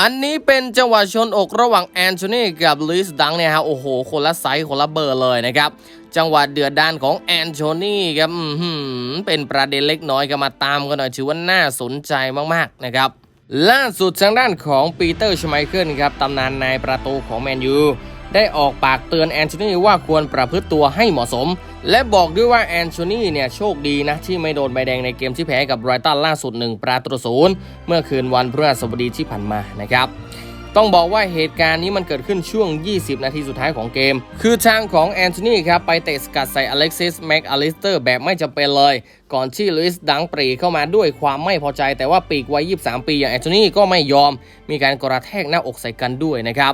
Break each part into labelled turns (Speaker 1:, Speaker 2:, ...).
Speaker 1: อันนี้เป็นจังหวะชนอกระหว่างแอนโทนีกับลุยส์ดังเนี่ยฮะโอ้โห คนละไซส์คนละเบอร์เลยนะครับ จังหวะเดือดด้านของแอนโทนีครับเป็นประเด็นเล็กน้อยก็มาตามกันหน่อยถือว่าน่าสนใจมากๆนะครับ ล่าสุดทางด้านของปีเตอร์ชไมเคิลครับตำนานนายประตูของแมนยู ได้ออกปากเตือนแอนโทนีว่าควรประพฤติตัวให้เหมาะสม และบอกด้วยว่าแอนโทนีเนี่ยโชคดีนะ ที่ไม่โดนใบแดงในเกมที่แพ้กับไรตันล่าสุด1ประตูศูนย์เมื่อคืนวันพฤหัสบดีที่ผ่านมานะครับ ต้องบอกว่าเหตุการณ์นี้มันเกิดขึ้นช่วง 20 นาทีสุดท้ายของเกม คือทางของแอนโทนีครับ ไปเตะสกัดใส่อเล็กซิสแม็กอลิสเตอร์แบบไม่จำเป็นเลย ก่อนที่ลุยส์ดังปรีเข้ามาด้วยความไม่พอใจ แต่ว่าปีกวัย 23 ปีอย่างแอนโทนีก็ไม่ยอม มีการกระแทกหน้าอกใส่กันด้วยนะครับ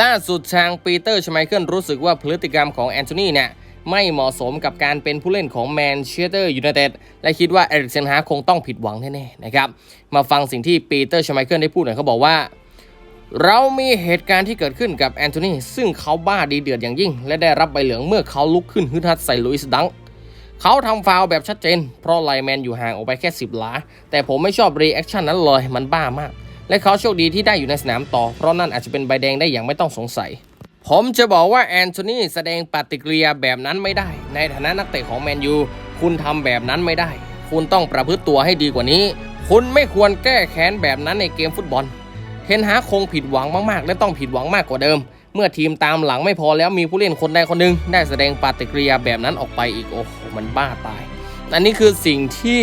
Speaker 1: ล่าสุดทางปีเตอร์ชไมเคิลรู้สึกว่าพฤติกรรมของแอนโทนีเนี่ยไม่เหมาะสมกับการเป็นผู้เล่นของแมนเชสเตอร์ยูไนเต็ดและคิดว่าเอริกเซนฮาคงต้องผิดหวังแน่ๆนะครับ มาฟังสิ่งที่ปีเตอร์ชไมเคิลได้พูดหน่อยเขาบอกว่า เรามีเหตุการณ์ที่เกิดขึ้นกับแอนโทนีซึ่งเขาบ้าดีเดือดอย่างยิ่ง และได้รับใบเหลืองเมื่อเขาลุกขึ้นฮึดฮัดใส่ลุยส์ดังเขาทำฟาวแบบชัดเจน เพราะไลแมนอยู่ห่างออกไปแค่ 10 หลา แต่ผมไม่ชอบรีแอคชั่นนั้นเลย มันบ้ามาก และเขาโชคดีที่ได้อยู่ในสนามต่อ เพราะนั่นอาจจะเป็นใบแดงได้อย่างไม่ต้องสงสัย ผมจะบอกว่าแอนโทนีแสดงปฏิกิริยาแบบนั้นไม่ได้ ในฐานะนักเตะของแมนยูคุณทำแบบนั้นไม่ได้ คุณต้องประพฤติตัวให้ดีกว่านี้ คุณไม่ควรแก้แค้นแบบนั้นในเกมฟุตบอล เทนฮาคงผิดหวังมากๆ และต้องผิดหวังมากกว่าเดิม เมื่อทีมตามหลังไม่พอแล้วมีผู้เล่นคนใดคนหนึ่งได้แสดงปฏิกิริยาแบบนั้นออกไปอีกโอ้โหมันบ้าตาย อันนี้คือสิ่งที่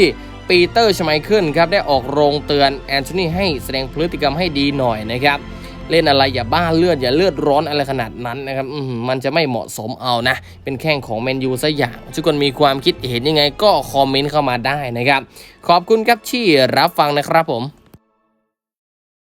Speaker 1: ปีเตอร์ชไมเคิลครับได้ออกโรงเตือนแอนโทนีให้แสดงพฤติกรรมให้ดีหน่อยนะครับ เล่นอะไรอย่าบ้าเลือดอย่าเลือดร้อนอะไรขนาดนั้นนะครับอื้อหือมันจะไม่เหมาะสมเอานะ เป็นแข้งของแมนยูซะอย่าง ทุกคนมีความคิดเห็นยังไงก็คอมเมนต์เข้ามาได้นะครับ ขอบคุณครับที่รับฟังนะครับผม